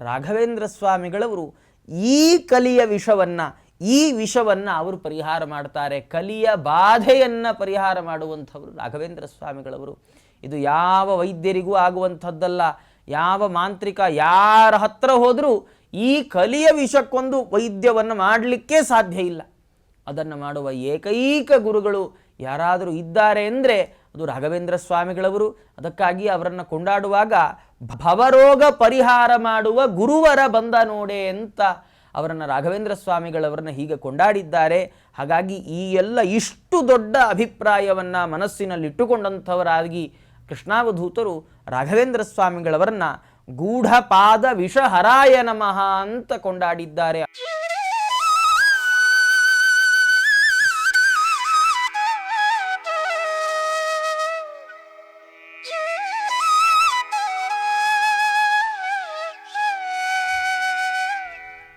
ರಾಘವೇಂದ್ರ ಸ್ವಾಮಿಗಳವರು ಈ ಕಲಿಯ ವಿಷವನ್ನು, ಈ ವಿಷವನ್ನು ಅವರು ಪರಿಹಾರ ಮಾಡ್ತಾರೆ. ಕಲಿಯ ಬಾಧೆಯನ್ನು ಪರಿಹಾರ ಮಾಡುವಂಥವರು ರಾಘವೇಂದ್ರ ಸ್ವಾಮಿಗಳವರು. ಇದು ಯಾವ ವೈದ್ಯರಿಗೂ ಆಗುವಂಥದ್ದಲ್ಲ. ಯಾವ ಮಾಂತ್ರಿಕ ಯಾರ ಹತ್ರ ಹೋದರೂ ಈ ಕಲಿಯ ವಿಷಕ್ಕೊಂದು ವೈದ್ಯವನ್ನು ಮಾಡಲಿಕ್ಕೆ ಸಾಧ್ಯ ಇಲ್ಲ. ಅದನ್ನು ಮಾಡುವ ಏಕೈಕ ಗುರುಗಳು ಯಾರಾದರೂ ಇದ್ದಾರೆ ಅಂದರೆ ಅದು ರಾಘವೇಂದ್ರ ಸ್ವಾಮಿಗಳವರು. ಅದಕ್ಕಾಗಿ ಅವರನ್ನು ಕೊಂಡಾಡುವಾಗ ಭವರೋಗ ಪರಿಹಾರ ಮಾಡುವ ಗುರುವರ ಬಂದ ನೋಡೆ ಅಂತ ಅವರನ್ನು ರಾಘವೇಂದ್ರ ಸ್ವಾಮಿಗಳವರನ್ನು ಹೀಗೆ ಕೊಂಡಾಡಿದ್ದಾರೆ. ಹಾಗಾಗಿ ಈ ಎಲ್ಲ ಇಷ್ಟು ದೊಡ್ಡ ಅಭಿಪ್ರಾಯವನ್ನು ಮನಸ್ಸಿನಲ್ಲಿಟ್ಟುಕೊಂಡಂಥವರಾಗಿ ಕೃಷ್ಣಾವಧೂತರು ರಾಘವೇಂದ್ರ ಸ್ವಾಮಿಗಳವರನ್ನ ಗೂಢಪಾದ ವಿಷಹರಾಯ ನಮಃ ಅಂತ ಕೊಂಡಾಡಿದ್ದಾರೆ.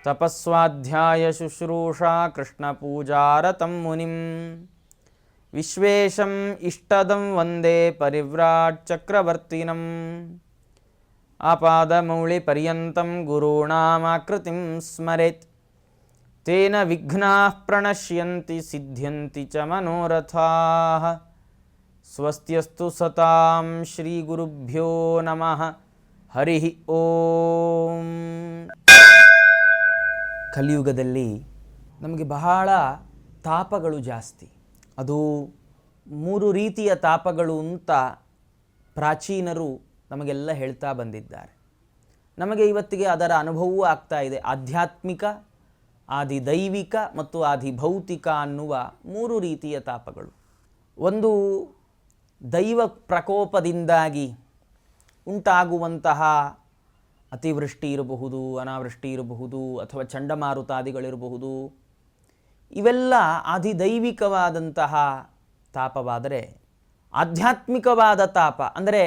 తపస్వాధ్యాయశుశ్రూషా కృష్ణపూజారతం మునిం. విశ్వేశం ఇష్టదం వందే పరివ్రాట్ చక్రవర్తినం ఆపాదమౌళిపర్యంతం గురూణామాకృతిం స్మరేత్. తేన విఘ్నా ప్రణశ్యంతి సిద్ధ్యంతి చ మనోరథా. స్వస్త్యస్తు సతాం శ్రీగురుభ్యో నమ. హరి ఓం. ಕಲಿಯುಗದಲ್ಲಿ ನಮಗೆ ಬಹಳ ತಾಪಗಳು ಜಾಸ್ತಿ. ಅದು ಮೂರು ರೀತಿಯ ತಾಪಗಳು ಅಂತ ಪ್ರಾಚೀನರು ನಮಗೆಲ್ಲ ಹೇಳ್ತಾ ಬಂದಿದ್ದಾರೆ. ನಮಗೆ ಇವತ್ತಿಗೆ ಅದರ ಅನುಭವವೂ ಆಗ್ತಾ ಇದೆ. ಆಧ್ಯಾತ್ಮಿಕ ಆದಿ ದೈವಿಕ ಮತ್ತು ಆದಿ ಭೌತಿಕ ಅನ್ನುವ ಮೂರು ರೀತಿಯ ತಾಪಗಳು. ಒಂದು ದೈವ ಪ್ರಕೋಪದಿಂದಾಗಿ ಉಂಟಾಗುವಂತಹ ಅತಿವೃಷ್ಟಿ ಇರಬಹುದು ಅನಾವೃಷ್ಟಿ ಇರಬಹುದು ಅಥವಾ ಚಂಡಮಾರುತಾದಿಗಳಿರಬಹುದು. ಇವೆಲ್ಲ ಅಧಿದೈವಿಕವಾದಂತಹ ತಾಪವಾದರೆ, ಆಧ್ಯಾತ್ಮಿಕವಾದ ತಾಪ, ಅಂದರೆ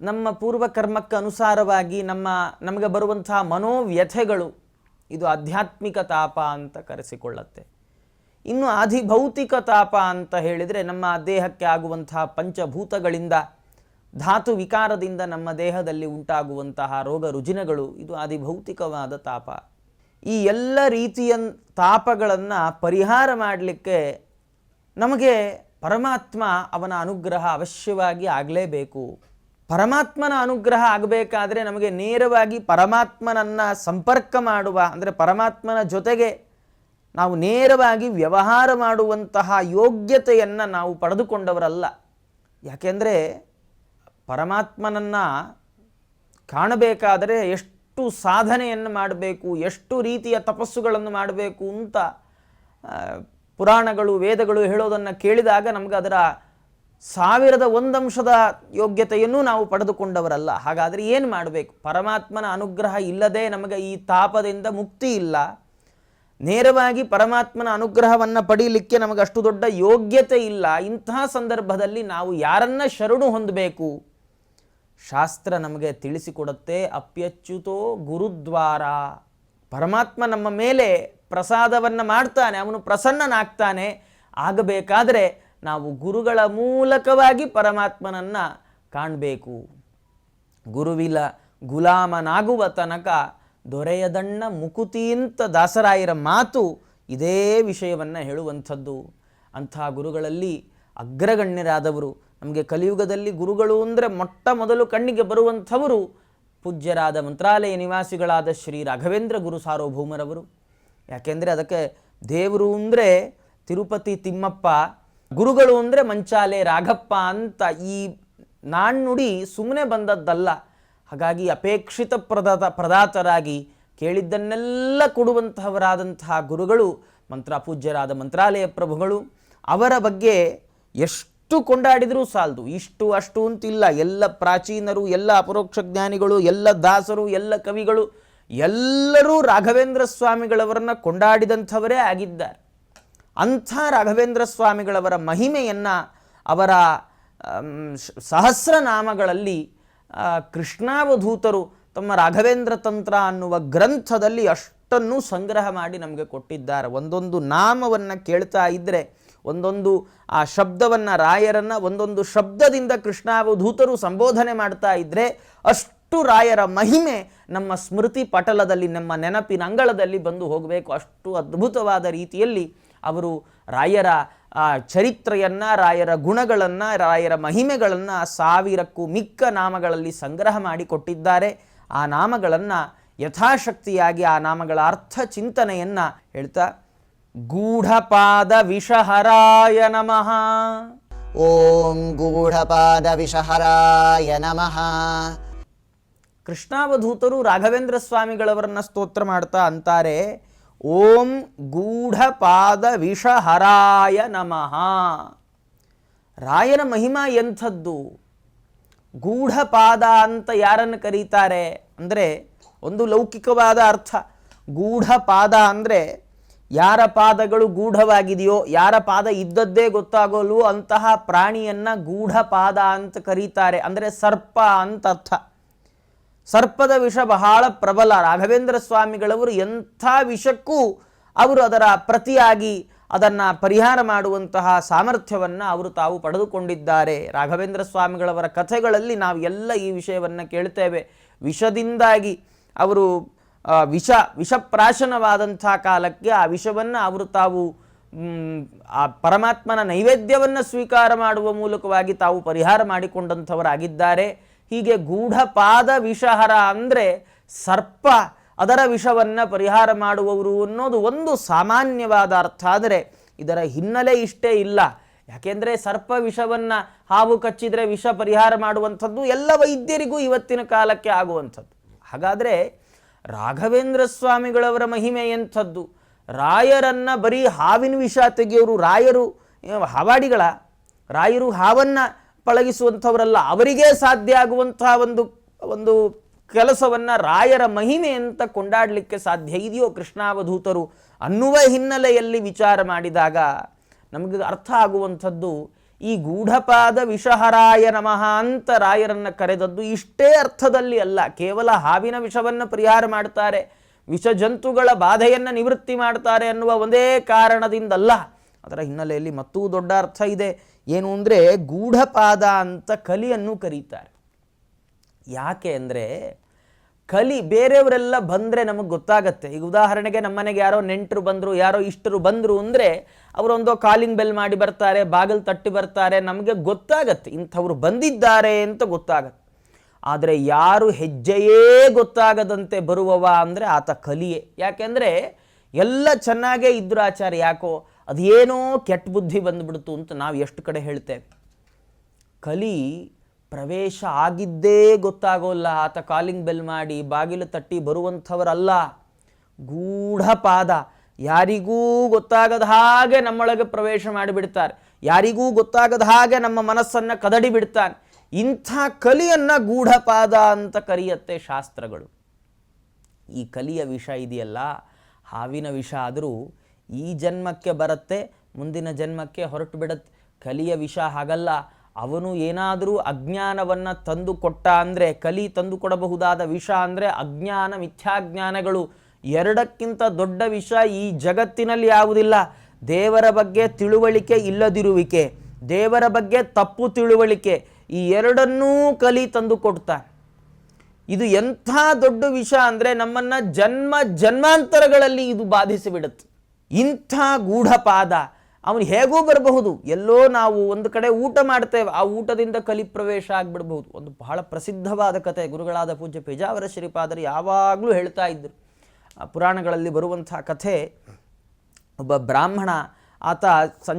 ನಮ್ಮ ಪೂರ್ವಕರ್ಮಕ್ಕೆ ಅನುಸಾರವಾಗಿ ನಮ್ಮ, ನಮಗೆ ಬರುವಂತಹ ಮನೋವ್ಯಥೆಗಳು, ಇದು ಆಧ್ಯಾತ್ಮಿಕ ತಾಪ ಅಂತ ಕರೆಸಿಕೊಳ್ಳುತ್ತೆ. ಇನ್ನು ಅಧಿಭೌತಿಕ ತಾಪ ಅಂತ ಹೇಳಿದರೆ ನಮ್ಮ ದೇಹಕ್ಕೆ ಆಗುವಂತಹ ಪಂಚಭೂತಗಳಿಂದ ಧಾತು ವಿಕಾರದಿಂದ ನಮ್ಮ ದೇಹದಲ್ಲಿ ಉಂಟಾಗುವಂತಹ ರೋಗ ರುಜಿನಗಳು, ಇದು ಆದಿಭೌತಿಕವಾದ ತಾಪ. ಈ ಎಲ್ಲ ರೀತಿಯ ತಾಪಗಳನ್ನು ಪರಿಹಾರ ಮಾಡಲಿಕ್ಕೆ ನಮಗೆ ಪರಮಾತ್ಮ ಅವನ ಅನುಗ್ರಹ ಅವಶ್ಯವಾಗಿ ಆಗಲೇಬೇಕು. ಪರಮಾತ್ಮನ ಅನುಗ್ರಹ ಆಗಬೇಕಾದರೆ ನಮಗೆ ನೇರವಾಗಿ ಪರಮಾತ್ಮನನ್ನು ಸಂಪರ್ಕ ಮಾಡುವ, ಅಂದರೆ ಪರಮಾತ್ಮನ ಜೊತೆಗೆ ನಾವು ನೇರವಾಗಿ ವ್ಯವಹಾರ ಮಾಡುವಂತಹ ಯೋಗ್ಯತೆಯನ್ನು ನಾವು ಪಡೆದುಕೊಂಡವರಲ್ಲ. ಯಾಕೆಂದರೆ ಪರಮಾತ್ಮನನ್ನು ಕಾಣಬೇಕಾದರೆ ಎಷ್ಟು ಸಾಧನೆಯನ್ನು ಮಾಡಬೇಕು, ಎಷ್ಟು ರೀತಿಯ ತಪಸ್ಸುಗಳನ್ನು ಮಾಡಬೇಕು ಅಂತ ಪುರಾಣಗಳು, ವೇದಗಳು ಹೇಳೋದನ್ನು ಕೇಳಿದಾಗ ನಮಗೆ ಅದರ ಸಾವಿರದ ಒಂದಂಶದ ಯೋಗ್ಯತೆಯನ್ನು ನಾವು ಪಡೆದುಕೊಂಡವರಲ್ಲ. ಹಾಗಾದರೆ ಏನು ಮಾಡಬೇಕು? ಪರಮಾತ್ಮನ ಅನುಗ್ರಹ ಇಲ್ಲದೆ ನಮಗೆ ಈ ತಾಪದಿಂದ ಮುಕ್ತಿ ಇಲ್ಲ. ನೇರವಾಗಿ ಪರಮಾತ್ಮನ ಅನುಗ್ರಹವನ್ನು ಪಡೀಲಿಕ್ಕೆ ನಮಗೆ ಅಷ್ಟು ದೊಡ್ಡ ಯೋಗ್ಯತೆ ಇಲ್ಲ. ಇಂತಹ ಸಂದರ್ಭದಲ್ಲಿ ನಾವು ಯಾರನ್ನ ಶರಣು ಹೊಂದಬೇಕು? ಶಾಸ್ತ್ರ ನಮಗೆ ತಿಳಿಸಿಕೊಡುತ್ತೆ. ಅಪ್ಯಚ್ಯುತೋ ಗುರುದ್ವಾರ. ಪರಮಾತ್ಮ ನಮ್ಮ ಮೇಲೆ ಪ್ರಸಾದವನ್ನು ಮಾಡ್ತಾನೆ, ಅವನು ಪ್ರಸನ್ನನಾಗ್ತಾನೆ. ಆಗಬೇಕಾದರೆ ನಾವು ಗುರುಗಳ ಮೂಲಕವಾಗಿ ಪರಮಾತ್ಮನನ್ನು ಕಾಣಬೇಕು. ಗುರುವಿಲ ಗುಲಾಮನಾಗುವ ತನಕ ದೊರೆಯದಣ್ಣ ಅಂತ ದಾಸರಾಯರ ಮಾತು ಇದೇ ವಿಷಯವನ್ನು ಹೇಳುವಂಥದ್ದು. ಅಂಥ ಗುರುಗಳಲ್ಲಿ ಅಗ್ರಗಣ್ಯರಾದವರು. ನಮಗೆ ಕಲಿಯುಗದಲ್ಲಿ ಗುರುಗಳು ಅಂದರೆ ಮೊಟ್ಟ ಮೊದಲು ಕಣ್ಣಿಗೆ ಬರುವಂಥವರು ಪೂಜ್ಯರಾದ ಮಂತ್ರಾಲಯ ನಿವಾಸಿಗಳಾದ ಶ್ರೀ ರಾಘವೇಂದ್ರ ಗುರು ಸಾರ್ವಭೌಮರವರು. ಯಾಕೆಂದರೆ ಅದಕ್ಕೆ ದೇವರು ಅಂದರೆ ತಿರುಪತಿ ತಿಮ್ಮಪ್ಪ, ಗುರುಗಳು ಅಂದರೆ ಮಂಚಾಲೆ ರಾಘಪ್ಪ ಅಂತ ಈ ನಾಣ್ಣುಡಿ ಸುಮ್ಮನೆ ಬಂದದ್ದಲ್ಲ. ಹಾಗಾಗಿ ಅಪೇಕ್ಷಿತ ಪ್ರದಾತ ಪ್ರದಾತರಾಗಿ ಕೇಳಿದ್ದನ್ನೆಲ್ಲ ಕೊಡುವಂತಹವರಾದಂತಹ ಗುರುಗಳು ಮಂತ್ರ ಪೂಜ್ಯರಾದ ಮಂತ್ರಾಲಯ ಪ್ರಭುಗಳು. ಅವರ ಬಗ್ಗೆ ಎಷ್ಟು ಕೊಂಡಾಡಿದರೂ ಸಾಲದು. ಇಷ್ಟು ಅಷ್ಟು ಅಂತಿಲ್ಲ. ಎಲ್ಲ ಪ್ರಾಚೀನರು, ಎಲ್ಲ ಅಪರೋಕ್ಷ ಜ್ಞಾನಿಗಳು, ಎಲ್ಲ ದಾಸರು, ಎಲ್ಲ ಕವಿಗಳು, ಎಲ್ಲರೂ ರಾಘವೇಂದ್ರ ಸ್ವಾಮಿಗಳವರನ್ನು ಕೊಂಡಾಡಿದಂಥವರೇ ಆಗಿದ್ದಾರೆ. ಅಂಥ ರಾಘವೇಂದ್ರ ಸ್ವಾಮಿಗಳವರ ಮಹಿಮೆಯನ್ನು ಅವರ ಸಹಸ್ರನಾಮಗಳಲ್ಲಿ ಕೃಷ್ಣಾವಧೂತರು ತಮ್ಮ ರಾಘವೇಂದ್ರ ತಂತ್ರ ಅನ್ನುವ ಗ್ರಂಥದಲ್ಲಿ ಅಷ್ಟನ್ನು ಸಂಗ್ರಹ ಮಾಡಿ ನಮಗೆ ಕೊಟ್ಟಿದ್ದಾರೆ. ಒಂದೊಂದು ನಾಮವನ್ನು ಕೇಳ್ತಾ ಇದ್ದರೆ ಒಂದೊಂದು ಆ ಶಬ್ದವನ್ನು ರಾಯರನ್ನು ಒಂದೊಂದು ಶಬ್ದದಿಂದ ಕೃಷ್ಣಾವಧೂತರು ಸಂಬೋಧನೆ ಮಾಡ್ತಾ ಇದ್ದರೆ ಅಷ್ಟು ಅಷ್ಟು ರಾಯರ ಮಹಿಮೆ ನಮ್ಮ ಸ್ಮೃತಿ ಪಟಲದಲ್ಲಿ ನಮ್ಮ ನೆನಪಿನ ಅಂಗಳದಲ್ಲಿ ಬಂದು ಹೋಗಬೇಕು. ಅಷ್ಟು ಅದ್ಭುತವಾದ ರೀತಿಯಲ್ಲಿ ಅವರು ರಾಯರ ಆ, ಚರಿತ್ರೆಯನ್ನು ರಾಯರ ಗುಣಗಳನ್ನು ರಾಯರ ಮಹಿಮೆಗಳನ್ನು ಸಾವಿರಕ್ಕೂ ಮಿಕ್ಕ ನಾಮಗಳಲ್ಲಿ ಸಂಗ್ರಹ ಮಾಡಿಕೊಟ್ಟಿದ್ದಾರೆ ಆ ನಾಮಗಳನ್ನು ಯಥಾಶಕ್ತಿಯಾಗಿ ಆ ನಾಮಗಳ ಅರ್ಥ ಚಿಂತನೆಯನ್ನು ಹೇಳ್ತಾ ಗೂಢಪಾದ ವಿಷಹರಾಯ ನಮಃ. ಓಂ ಗೂಢಪಾದ ವಿಷಹರಾಯ ನಮಃ. ಕೃಷ್ಣಾವಧೂತರು ರಾಘವೇಂದ್ರ ಸ್ವಾಮಿಗಳವರನ್ನ ಸ್ತೋತ್ರ ಮಾಡ್ತಾ ಅಂತಾರೆ ಓಂ ಗೂಢಪಾದ ವಿಷಹರಾಯ ನಮಃ. ರಾಯನ ಮಹಿಮಾ ಎಂಥದ್ದು? ಗೂಢಪಾದ ಅಂತ ಯಾರನ್ನು ಕರೀತಾರೆ? ಅಂದರೆ ಒಂದು ಲೌಕಿಕವಾದ ಅರ್ಥ. ಗೂಢಪಾದ ಅಂದರೆ ಯಾರ ಪಾದಗಳು ಗೂಢವಾಗಿದೆಯೋ, ಯಾರ ಪಾದ ಇದ್ದದ್ದೇ ಗೊತ್ತಾಗೋಲು ಅಂತಹ ಪ್ರಾಣಿಯನ್ನ ಗೂಢಪಾದ ಅಂತ ಕರೀತಾರೆ. ಅಂದರೆ ಸರ್ಪ ಅಂತ ಅರ್ಥ. ಸರ್ಪದ ವಿಷ ಬಹಳ ಪ್ರಬಲ. ರಾಘವೇಂದ್ರ ಸ್ವಾಮಿಗಳವರು ಎಂಥ ವಿಷಕ್ಕೂ ಅವರು ಅದರ ಪ್ರತಿಯಾಗಿ ಅದನ್ನು ಪರಿಹಾರ ಮಾಡುವಂತಹ ಸಾಮರ್ಥ್ಯವನ್ನು ಅವರು ತಾವು ಪಡೆದುಕೊಂಡಿದ್ದಾರೆ. ರಾಘವೇಂದ್ರ ಸ್ವಾಮಿಗಳವರ ಕಥೆಗಳಲ್ಲಿ ನಾವು ಎಲ್ಲ ಈ ವಿಷಯವನ್ನು ಕೇಳ್ತೇವೆ. ವಿಷದಿಂದಾಗಿ ಅವರು ವಿಷ, ವಿಷಪ್ರಾಶನವಾದಂಥ ಕಾಲಕ್ಕೆ ಆ ವಿಷವನ್ನು ಅವರು ತಾವು ಆ ಪರಮಾತ್ಮನ ನೈವೇದ್ಯವನ್ನು ಸ್ವೀಕಾರ ಮಾಡುವ ಮೂಲಕವಾಗಿ ತಾವು ಪರಿಹಾರ ಮಾಡಿಕೊಂಡಂಥವರಾಗಿದ್ದಾರೆ. ಹೀಗೆ ಗೂಢಪಾದ ವಿಷಹರ ಅಂದರೆ ಸರ್ಪ ಅದರ ವಿಷವನ್ನು ಪರಿಹಾರ ಮಾಡುವವರು ಅನ್ನೋದು ಒಂದು ಸಾಮಾನ್ಯವಾದ ಅರ್ಥ. ಆದರೆ ಇದರ ಹಿನ್ನೆಲೆ ಇಷ್ಟೇ ಇಲ್ಲ. ಯಾಕೆಂದರೆ ಸರ್ಪ ವಿಷವನ್ನು ಹಾವು ಕಚ್ಚಿದರೆ ವಿಷ ಪರಿಹಾರ ಮಾಡುವಂಥದ್ದು ಎಲ್ಲ ವೈದ್ಯರಿಗೂ ಇವತ್ತಿನ ಕಾಲಕ್ಕೆ ಆಗುವಂಥದ್ದು. ಹಾಗಾದರೆ ರಾಘವೇಂದ್ರ ಸ್ವಾಮಿಗಳವರ ಮಹಿಮೆ ಎಂಥದ್ದು. ರಾಯರನ್ನು ಬರೀ ಹಾವಿನ ವಿಷ ತೆಗೆಯೋರು ರಾಯರು ಹಾವಾಡಿಗಳ. ರಾಯರು ಹಾವನ್ನು ಪಳಗಿಸುವಂಥವರಲ್ಲ, ಅವರಿಗೇ ಸಾಧ್ಯ ಆಗುವಂತಹ ಒಂದು ಒಂದು ಕೆಲಸವನ್ನು ರಾಯರ ಮಹಿಮೆ ಅಂತ ಕೊಂಡಾಡಲಿಕ್ಕೆ ಸಾಧ್ಯ ಇದೆಯೋ ಕೃಷ್ಣಾವಧೂತರು ಅನ್ನುವ ಹಿನ್ನೆಲೆಯಲ್ಲಿ ವಿಚಾರ ಮಾಡಿದಾಗ ನಮಗೆ ಅರ್ಥ ಆಗುವಂಥದ್ದು ಈ ಗೂಢಪಾದ ವಿಷಹರಾಯ ನಮಃ ಅಂತ ರಾಯರನ್ನು ಕರೆದದ್ದು ಇಷ್ಟೇ ಅರ್ಥದಲ್ಲಿ ಅಲ್ಲ. ಕೇವಲ ಹಾವಿನ ವಿಷವನ್ನು ಪರಿಹಾರ ಮಾಡ್ತಾರೆ ವಿಷ ಜಂತುಗಳ ಬಾಧೆಯನ್ನು ನಿವೃತ್ತಿ ಮಾಡ್ತಾರೆ ಅನ್ನುವ ಒಂದೇ ಕಾರಣದಿಂದಲ್ಲ. ಅದರ ಹಿನ್ನೆಲೆಯಲ್ಲಿ ಮತ್ತೂ ದೊಡ್ಡ ಅರ್ಥ ಇದೆ. ಏನು ಅಂದರೆ ಗೂಢಪಾದ ಅಂತ ಕಲಿಯನ್ನು ಕರೀತಾರೆ. ಯಾಕೆ ಅಂದರೆ ಕಲಿ ಬೇರೆಯವರೆಲ್ಲ ಬಂದರೆ ನಮಗೆ ಗೊತ್ತಾಗತ್ತೆ. ಈಗ ಉದಾಹರಣೆಗೆ ನಮ್ಮ ಮನೆಗೆ ಯಾರೋ ನೆಂಟರು ಬಂದರು, ಯಾರೋ ಇಷ್ಟರು ಬಂದರು ಅಂದರೆ ಅವರೊಂದು ಕಾಲಿಂಗ್ ಬೆಲ್ ಮಾಡಿ ಬರ್ತಾರೆ, ಬಾಗಿಲು ತಟ್ಟಿ ಬರ್ತಾರೆ, ನಮಗೆ ಗೊತ್ತಾಗತ್ತೆ. ಇಂಥವ್ರು ಬಂದಿದ್ದಾರೆ ಅಂತ ಗೊತ್ತಾಗತ್ತೆ. ಆದರೆ ಯಾರು ಹೆಜ್ಜೆಯೇ ಗೊತ್ತಾಗದಂತೆ ಬರುವವ ಅಂದರೆ ಆತ ಕಲಿಯೇ. ಯಾಕೆಂದರೆ ಎಲ್ಲ ಚೆನ್ನಾಗೇ ಇದ್ರು ಆಚಾರ್ಯ, ಯಾಕೋ ಅದೇನೋ ಕೆಟ್ಟ ಬುದ್ಧಿ ಬಂದುಬಿಡ್ತು ಅಂತ ನಾವು ಎಷ್ಟು ಕಡೆ ಹೇಳ್ತೇವೆ. ಕಲಿ ಪ್ರವೇಶ ಆಗಿದ್ದೇ ಗೊತ್ತಾಗೋಲ್ಲ ಆತ ಕಾಲಿಂಗ್ ಬೆಲ್ ಮಾಡಿ ಬಾಗಿಲು ತಟ್ಟಿ ಬರುವಂಥವರಲ್ಲ. ಗೂಢಪಾದ. ಯಾರಿಗೂ ಗೊತ್ತಾಗದ ಹಾಗೆ ನಮ್ಮೊಳಗೆ ಪ್ರವೇಶ ಮಾಡಿಬಿಡ್ತಾರೆ. ಯಾರಿಗೂ ಗೊತ್ತಾಗದ ಹಾಗೆ ನಮ್ಮ ಮನಸ್ಸನ್ನು ಕದಡಿ ಬಿಡ್ತಾನೆ. ಇಂಥ ಕಲಿಯನ್ನು ಗೂಢಪಾದ ಅಂತ ಕರೆಯುತ್ತೆ ಶಾಸ್ತ್ರಗಳು. ಈ ಕಲಿಯ ವಿಷ ಇದೆಯಲ್ಲ? ಹಾವಿನ ವಿಷ ಆದರೂ ಈ ಜನ್ಮಕ್ಕೆ ಬರುತ್ತೆ, ಮುಂದಿನ ಜನ್ಮಕ್ಕೆ ಹೊರಟು ಬಿಡತ್ತೆ ಕಲಿಯ ವಿಷ ಹಾಗಲ್ಲ. ಅವನು ಏನಾದರೂ ಅಜ್ಞಾನವನ್ನು ತಂದು ಕೊಟ್ಟ ಅಂದರೆ, ಕಲಿ ತಂದು ಕೊಡಬಹುದಾದ ವಿಷ ಅಂದರೆ ಅಜ್ಞಾನ, ಮಿಥ್ಯಾಜ್ಞಾನಗಳು. ಎರಡಕ್ಕಿಂತ ದೊಡ್ಡ ವಿಷ ಈ ಜಗತ್ತಿನಲ್ಲಿ ಯಾವುದಿಲ್ಲ. ದೇವರ ಬಗ್ಗೆ ತಿಳುವಳಿಕೆ ಇಲ್ಲದಿರುವಿಕೆ. ದೇವರ ಬಗ್ಗೆ ತಪ್ಪು ತಿಳುವಳಿಕೆ. ಈ ಎರಡನ್ನೂ ಕಲಿ ತಂದು ಕೊಡ್ತಾನೆ ಇದು ಎಂಥ ದೊಡ್ಡ ವಿಷ ಅಂದರೆ ನಮ್ಮನ್ನು ಜನ್ಮ ಜನ್ಮಾಂತರಗಳಲ್ಲಿ ಇದು ಬಾಧಿಸಿಬಿಡುತ್ತೆ. ಇಂಥ ಗೂಢಪಾದ. ಅವನು ಹೇಗೂ ಬರಬಹುದು, ಎಲ್ಲೋ ನಾವು ಒಂದು ಕಡೆ ಊಟ ಮಾಡ್ತೇವೆ ಆ ಊಟದಿಂದ ಕಲಿ ಪ್ರವೇಶ ಆಗಿಬಿಡಬಹುದು. ಒಂದು ಬಹಳ ಪ್ರಸಿದ್ಧವಾದ ಕತೆ ಗುರುಗಳಾದ ಪೂಜ್ಯ ಪೇಜಾವರ ಶ್ರೀಪಾದರು ಯಾವಾಗಲೂ ಹೇಳ್ತಾ ಇದ್ದರು. ಪುರಾಣಗಳಲ್ಲಿ ಬರುವಂಥ ಕಥೆ, ಒಬ್ಬ ಬ್ರಾಹ್ಮಣ ಆತ ಸಂ,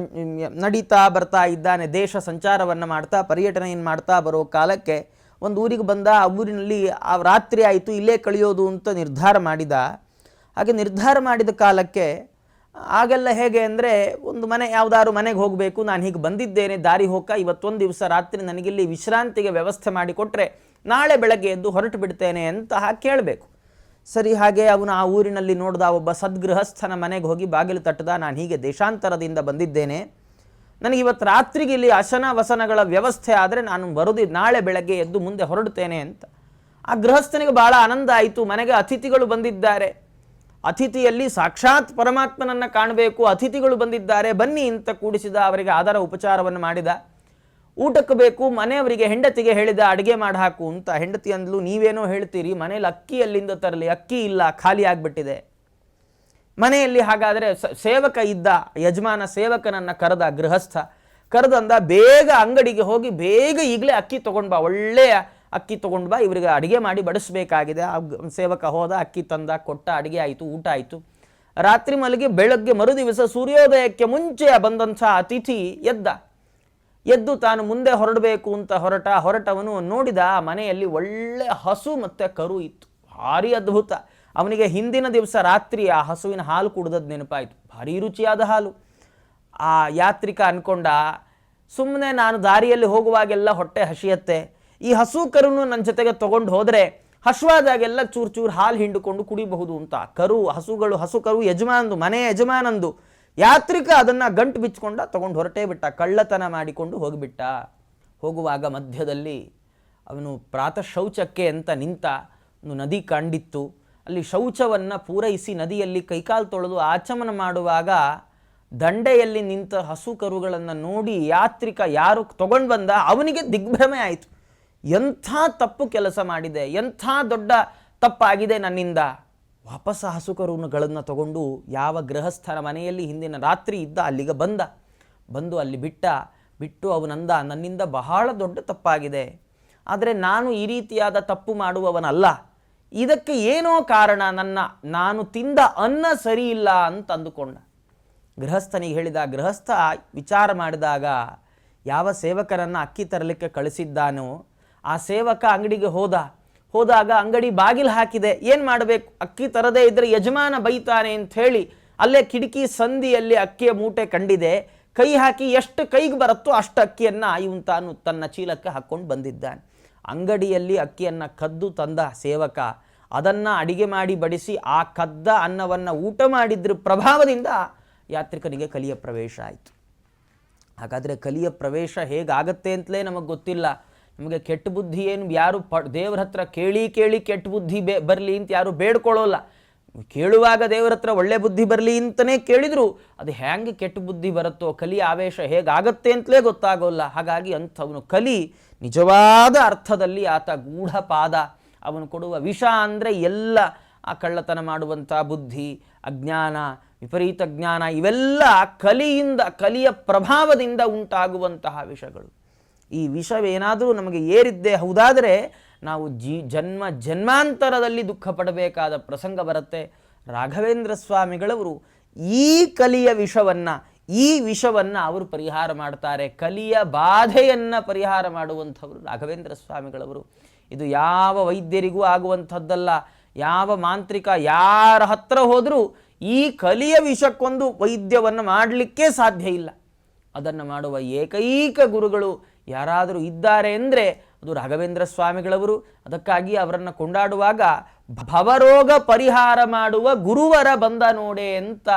ನಡೀತಾ ಬರ್ತಾ ಇದ್ದಾನೆ, ದೇಶ ಸಂಚಾರವನ್ನು ಮಾಡ್ತಾ, ಪರ್ಯಟನೆಯನ್ನು ಮಾಡ್ತಾ ಬರೋ ಕಾಲಕ್ಕೆ ಒಂದು ಊರಿಗೆ ಬಂದ, ಆ ಊರಿನಲ್ಲಿ ಆ ರಾತ್ರಿ ಆಯಿತು, ಇಲ್ಲೇ ಕಳೆಯೋದು ಅಂತ ನಿರ್ಧಾರ ಮಾಡಿದ. ಹಾಗೆ ನಿರ್ಧಾರ ಮಾಡಿದ ಕಾಲಕ್ಕೆ ಆಗೆಲ್ಲ ಹೇಗೆ ಅಂದರೆ ಒಂದು ಮನೆ, ಯಾವುದಾದ್ರು ಮನೆಗೆ ಹೋಗಬೇಕು, ನಾನು ಹೀಗೆ ಬಂದಿದ್ದೇನೆ, ದಾರಿ ಹೋಗ ಇವತ್ತೊಂದು ದಿವಸ ರಾತ್ರಿ ನನಗಿಲ್ಲಿ ವಿಶ್ರಾಂತಿಗೆ ವ್ಯವಸ್ಥೆ ಮಾಡಿಕೊಟ್ರೆ ನಾಳೆ ಬೆಳಗ್ಗೆ ಎದ್ದು ಹೊರಟು ಬಿಡ್ತೇನೆ ಅಂತ ಕೇಳಬೇಕು. ಸರಿ, ಹಾಗೆ ಅವನು ಆ ಊರಿನಲ್ಲಿ ನೋಡಿದ ಒಬ್ಬ ಸದ್ಗೃಹಸ್ಥನ ಮನೆಗೆ ಹೋಗಿ ಬಾಗಿಲು ತಟ್ಟದ, ನಾನು ಹೀಗೆ ದೇಶಾಂತರದಿಂದ ಬಂದಿದ್ದೇನೆ. ನನಗೆ ಇವತ್ತು ರಾತ್ರಿಗೆ ಇಲ್ಲಿ ಅಶನ ವಸನಗಳ ವ್ಯವಸ್ಥೆ ಆದರೆ ನಾನು ಬರೋದಿ, ನಾಳೆ ಬೆಳಗ್ಗೆ ಎದ್ದು ಮುಂದೆ ಹೊರಡ್ತೇನೆ ಅಂತ. ಆ ಗೃಹಸ್ಥನಿಗೆ ಭಾಳ ಆನಂದ ಆಯಿತು, ಮನೆಗೆ ಅತಿಥಿಗಳು ಬಂದಿದ್ದಾರೆ. ಅತಿಥಿಯಲ್ಲಿ ಸಾಕ್ಷಾತ್ ಪರಮಾತ್ಮನನ್ನು ಕಾಣಬೇಕು, ಅತಿಥಿಗಳು ಬಂದಿದ್ದಾರೆ, ಬನ್ನಿ ಅಂತ ಕೂಡಿಸಿದ ಅವರಿಗೆ ಆಧಾರ ಉಪಚಾರವನ್ನು ಮಾಡಿದ. ಊಟಕ್ಕೆ ಬೇಕು, ಮನೆಯವರಿಗೆ ಹೆಂಡತಿಗೆ ಹೇಳಿದ ಅಡುಗೆ ಮಾಡಿ ಹಾಕು ಅಂತ ಹೆಂಡತಿ ಅಂದ್ಲು, ನೀವೇನೋ ಹೇಳ್ತೀರಿ, ಮನೇಲಿ ಅಕ್ಕಿ ಎಲ್ಲಿಂದ ತರಲಿ, ಅಕ್ಕಿ ಇಲ್ಲ, ಖಾಲಿ ಆಗಿಬಿಟ್ಟಿದೆ. ಮನೆಯಲ್ಲಿ ಹಾಗಾದರೆ ಸೇವಕ ಇದ್ದ ಯಜಮಾನ ಸೇವಕನನ್ನು ಕರೆದ ಗೃಹಸ್ಥ, ಕರೆದಂದ ಬೇಗ ಅಂಗಡಿಗೆ ಹೋಗಿ ಬೇಗ ಈಗಲೇ ಅಕ್ಕಿ ತೊಗೊಂಡ್ಬಾ ಒಳ್ಳೆಯ ಅಕ್ಕಿ ತೊಗೊಂಡು ಬಾ, ಇವರಿಗೆ ಅಡುಗೆ ಮಾಡಿ ಬಡಿಸ್ಬೇಕಾಗಿದೆ. ಸೇವಕ ಹೋದ, ಅಕ್ಕಿ ತಂದ, ಕೊಟ್ಟ, ಅಡುಗೆ ಆಯಿತು, ಊಟ ಆಯಿತು. ರಾತ್ರಿ ಮಲಗಿ ಬೆಳಗ್ಗೆ ಮರುದಿವಸ ಸೂರ್ಯೋದಯಕ್ಕೆ ಮುಂಚೆ ಬಂದಂಥ ಅತಿಥಿ ಎದ್ದ. ಎದ್ದು ತಾನು ಮುಂದೆ ಹೊರಡಬೇಕು ಅಂತ ಹೊರಟ, ಹೊರಟವನು ನೋಡಿದ ಆ ಮನೆಯಲ್ಲಿ ಒಳ್ಳೆ ಹಸು ಮತ್ತು ಕರು ಇತ್ತು. ಭಾರಿ ಅದ್ಭುತ. ಅವನಿಗೆ ಹಿಂದಿನ ದಿವಸ ರಾತ್ರಿ ಆ ಹಸುವಿನ ಹಾಲು ಕುಡ್ದದ್ದು ನೆನಪಾಯಿತು. ಭಾರಿ ರುಚಿಯಾದ ಹಾಲು. ಆ ಯಾತ್ರಿಕ ಅಂದ್ಕೊಂಡ ಸುಮ್ಮನೆ ನಾನು ದಾರಿಯಲ್ಲಿ ಹೋಗುವಾಗೆಲ್ಲ ಹೊಟ್ಟೆ ಹಸಿಯತ್ತೆ. ಈ ಹಸು ಕರುನು ನನ್ನ ಜೊತೆಗೆ ತಗೊಂಡು ಹೋದರೆ ಹಶ್ವಾದಾಗೆಲ್ಲ ಚೂರು ಚೂರು ಹಾಲು ಹಿಂಡುಕೊಂಡು ಕುಡಿಬಹುದು ಅಂತ. ಕರು, ಹಸುಗಳು ಹಸು ಕರು ಯಜಮಾನಂದು, ಮನೆ ಯಜಮಾನಂದು. ಯಾತ್ರಿಕ ಅದನ್ನು ಗಂಟು ಬಿಚ್ಕೊಂಡ ತಗೊಂಡು ಹೊರಟೇ ಬಿಟ್ಟ, ಕಳ್ಳತನ ಮಾಡಿಕೊಂಡು ಹೋಗಿಬಿಟ್ಟ. ಹೋಗುವಾಗ ಮಧ್ಯದಲ್ಲಿ ಅವನು ಪ್ರಾತಃ ಶೌಚಕ್ಕೆ ಅಂತ ನಿಂತ ಒಂದು ನದಿ ಕಂಡಿತ್ತು. ಅಲ್ಲಿ ಶೌಚವನ್ನು ಪೂರೈಸಿ ನದಿಯಲ್ಲಿ ಕೈಕಾಲು ತೊಳೆದು ಆಚಮನ ಮಾಡುವಾಗ ದಂಡೆಯಲ್ಲಿ ನಿಂತ ಹಸು ಕರುಗಳನ್ನು ನೋಡಿ ಯಾತ್ರಿಕ ಯಾರು ತಗೊಂಡು ಬಂದ ಅವನಿಗೆ ದಿಗ್ಭ್ರಮೆ ಆಯಿತು. ಎಂಥ ತಪ್ಪು ಕೆಲಸ ಮಾಡಿದೆ, ಎಂಥ ದೊಡ್ಡ ತಪ್ಪಾಗಿದೆ ನನ್ನಿಂದ. ವಾಪಸ್ ಹಸುಕರುಗಳನ್ನು ಹಸು ಕರುಗಳನ್ನು ತಗೊಂಡು ಯಾವ ಗೃಹಸ್ಥನ ಮನೆಯಲ್ಲಿ ಹಿಂದಿನ ರಾತ್ರಿ ಇದ್ದ ಅಲ್ಲಿಗೆ ಬಂದ. ಬಂದು ಅಲ್ಲಿ ಬಿಟ್ಟ, ಬಿಟ್ಟು ಅವನಂದ ನನ್ನಿಂದ ಬಹಳ ದೊಡ್ಡ ತಪ್ಪಾಗಿದೆ. ಆದರೆ ನಾನು ಈ ರೀತಿಯಾದ ತಪ್ಪು ಮಾಡುವವನಲ್ಲ. ಇದಕ್ಕೆ ಏನೋ ಕಾರಣ ನನ್ನ, ನಾನು ತಿಂದ ಅನ್ನ ಸರಿ ಇಲ್ಲ ಅಂತ ಅಂದುಕೊಂಡ. ಗೃಹಸ್ಥನಿಗೆ ಹೇಳಿದ, ಗೃಹಸ್ಥ ವಿಚಾರ ಮಾಡಿದಾಗ ಯಾವ ಸೇವಕರನ್ನು ಅಕ್ಕಿ ತರಲಿಕ್ಕೆ ಕಳಿಸಿದ್ದಾನೋ ಆ ಸೇವಕ ಅಂಗಡಿಗೆ ಹೋದ, ಹೋದಾಗ ಅಂಗಡಿ ಬಾಗಿಲು ಹಾಕಿದೆ. ಏನು ಮಾಡಬೇಕು? ಅಕ್ಕಿ ತರದೇ ಇದ್ದರೆ ಯಜಮಾನ ಬೈತಾನೆ ಅಂತ ಹೇಳಿ ಅಲ್ಲೇ ಕಿಟಕಿ ಸಂದಿಯಲ್ಲಿ ಅಕ್ಕಿಯ ಮೂಟೆ ಕಂಡಿದೆ. ಕೈ ಹಾಕಿ ಎಷ್ಟು ಕೈಗೆ ಬರುತ್ತೋ ಅಷ್ಟು ಅಕ್ಕಿಯನ್ನು ಇವನು ತಾನು ತನ್ನ ಚೀಲಕ್ಕೆ ಹಾಕ್ಕೊಂಡು ಬಂದಿದ್ದಾನೆ. ಅಂಗಡಿಯಲ್ಲಿ ಅಕ್ಕಿಯನ್ನು ಕದ್ದು ತಂದ ಸೇವಕ ಅದನ್ನು ಅಡಿಗೆ ಮಾಡಿ ಬಡಿಸಿ ಆ ಕದ್ದ ಅನ್ನವನ್ನು ಊಟ ಮಾಡಿದ್ರ ಪ್ರಭಾವದಿಂದ ಯಾತ್ರಿಕನಿಗೆ ಕಲಿಯ ಪ್ರವೇಶ ಆಯಿತು. ಹಾಗಾದರೆ ಕಲಿಯ ಪ್ರವೇಶ ಹೇಗಾಗತ್ತೆ ಅಂತಲೇ ನಮಗೆ ಗೊತ್ತಿಲ್ಲ. ನಮಗೆ ಕೆಟ್ಟ ಬುದ್ಧಿ ಏನು ಯಾರು ಪ, ದೇವ್ರ ಹತ್ರ ಕೇಳಿ ಕೇಳಿ ಕೆಟ್ಟ ಬುದ್ಧಿ ಬೇ, ಬರಲಿ ಅಂತ ಯಾರು ಬೇಡ್ಕೊಳ್ಳೋಲ್ಲ. ಕೇಳುವಾಗ ದೇವ್ರ ಹತ್ರ ಒಳ್ಳೆ ಬುದ್ಧಿ ಬರಲಿ ಅಂತಲೇ ಕೇಳಿದ್ರು. ಅದು ಹೆಂಗೆ ಕೆಟ್ಟ ಬುದ್ಧಿ ಬರುತ್ತೋ, ಕಲಿ ಆವೇಶ ಹೇಗಾಗತ್ತೆ ಅಂತಲೇ ಗೊತ್ತಾಗೋಲ್ಲ. ಹಾಗಾಗಿ ಅಂಥವನು ಕಲಿ, ನಿಜವಾದ ಅರ್ಥದಲ್ಲಿ ಆತ ಗೂಢಪಾದ. ಅವನು ಕೊಡುವ ವಿಷ ಅಂದರೆ ಎಲ್ಲ, ಆ ಕಳ್ಳತನ ಮಾಡುವಂಥ ಬುದ್ಧಿ, ಅಜ್ಞಾನ, ವಿಪರೀತ ಜ್ಞಾನ, ಇವೆಲ್ಲ ಕಲಿಯಿಂದ, ಕಲಿಯ ಪ್ರಭಾವದಿಂದ ಉಂಟಾಗುವಂತಹ ವಿಷಗಳು. ಈ ವಿಷವೇನಾದರೂ ನಮಗೆ ಏರಿದ್ದೇ ಹೌದಾದರೆ ನಾವು ಜೀ ಜನ್ಮ ಜನ್ಮಾಂತರದಲ್ಲಿ ದುಃಖ ಪಡಬೇಕಾದ ಪ್ರಸಂಗ ಬರುತ್ತೆ. ರಾಘವೇಂದ್ರ ಸ್ವಾಮಿಗಳವರು ಈ ಕಲಿಯ ವಿಷವನ್ನು, ಈ ವಿಷವನ್ನು ಅವರು ಪರಿಹಾರ ಮಾಡ್ತಾರೆ. ಕಲಿಯ ಬಾಧೆಯನ್ನು ಪರಿಹಾರ ಮಾಡುವಂಥವರು ರಾಘವೇಂದ್ರ ಸ್ವಾಮಿಗಳವರು. ಇದು ಯಾವ ವೈದ್ಯರಿಗೂ ಆಗುವಂಥದ್ದಲ್ಲ. ಯಾವ ಮಾಂತ್ರಿಕ ಯಾರ ಹತ್ರ ಹೋದರೂ ಈ ಕಲಿಯ ವಿಷಕ್ಕೊಂದು ವೈದ್ಯವನ್ನು ಮಾಡಲಿಕ್ಕೆ ಸಾಧ್ಯ ಇಲ್ಲ. ಅದನ್ನು ಮಾಡುವ ಏಕೈಕ ಗುರುಗಳು ಯಾರಾದರೂ ಇದ್ದಾರೆ ಅಂದರೆ ಅದು ರಾಘವೇಂದ್ರ ಸ್ವಾಮಿಗಳವರು. ಅದಕ್ಕಾಗಿ ಅವರನ್ನು ಕೊಂಡಾಡುವಾಗ ಭವರೋಗ ಪರಿಹಾರ ಮಾಡುವ ಗುರುವರ ಬಂದ ನೋಡೆ ಅಂತ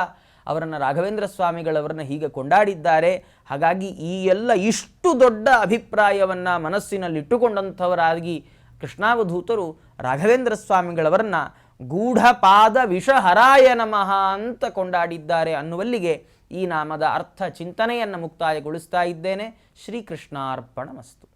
ಅವರನ್ನು ರಾಘವೇಂದ್ರ ಸ್ವಾಮಿಗಳವರನ್ನು ಹೀಗೆ ಕೊಂಡಾಡಿದ್ದಾರೆ. ಹಾಗಾಗಿ ಈ ಎಲ್ಲ ಇಷ್ಟು ದೊಡ್ಡ ಅಭಿಪ್ರಾಯವನ್ನು ಮನಸ್ಸಿನಲ್ಲಿಟ್ಟುಕೊಂಡಂಥವರಾಗಿ ಕೃಷ್ಣಾವಧೂತರು ರಾಘವೇಂದ್ರ ಸ್ವಾಮಿಗಳವರನ್ನು ಗೂಢಪಾದ ವಿಷಹರಾಯ ನಮಃ ಅಂತ ಕೊಂಡಾಡಿದ್ದಾರೆ ಅನ್ನುವಲ್ಲಿಗೆ ಈ ನಾಮದ ಅರ್ಥ ಚಿಂತನೆಯನ್ನು ಮುಕ್ತಾಯಗೊಳಿಸ್ತಾ ಇದ್ದೇನೆ. ಶ್ರೀಕೃಷ್ಣಾರ್ಪಣ ಮಸ್ತು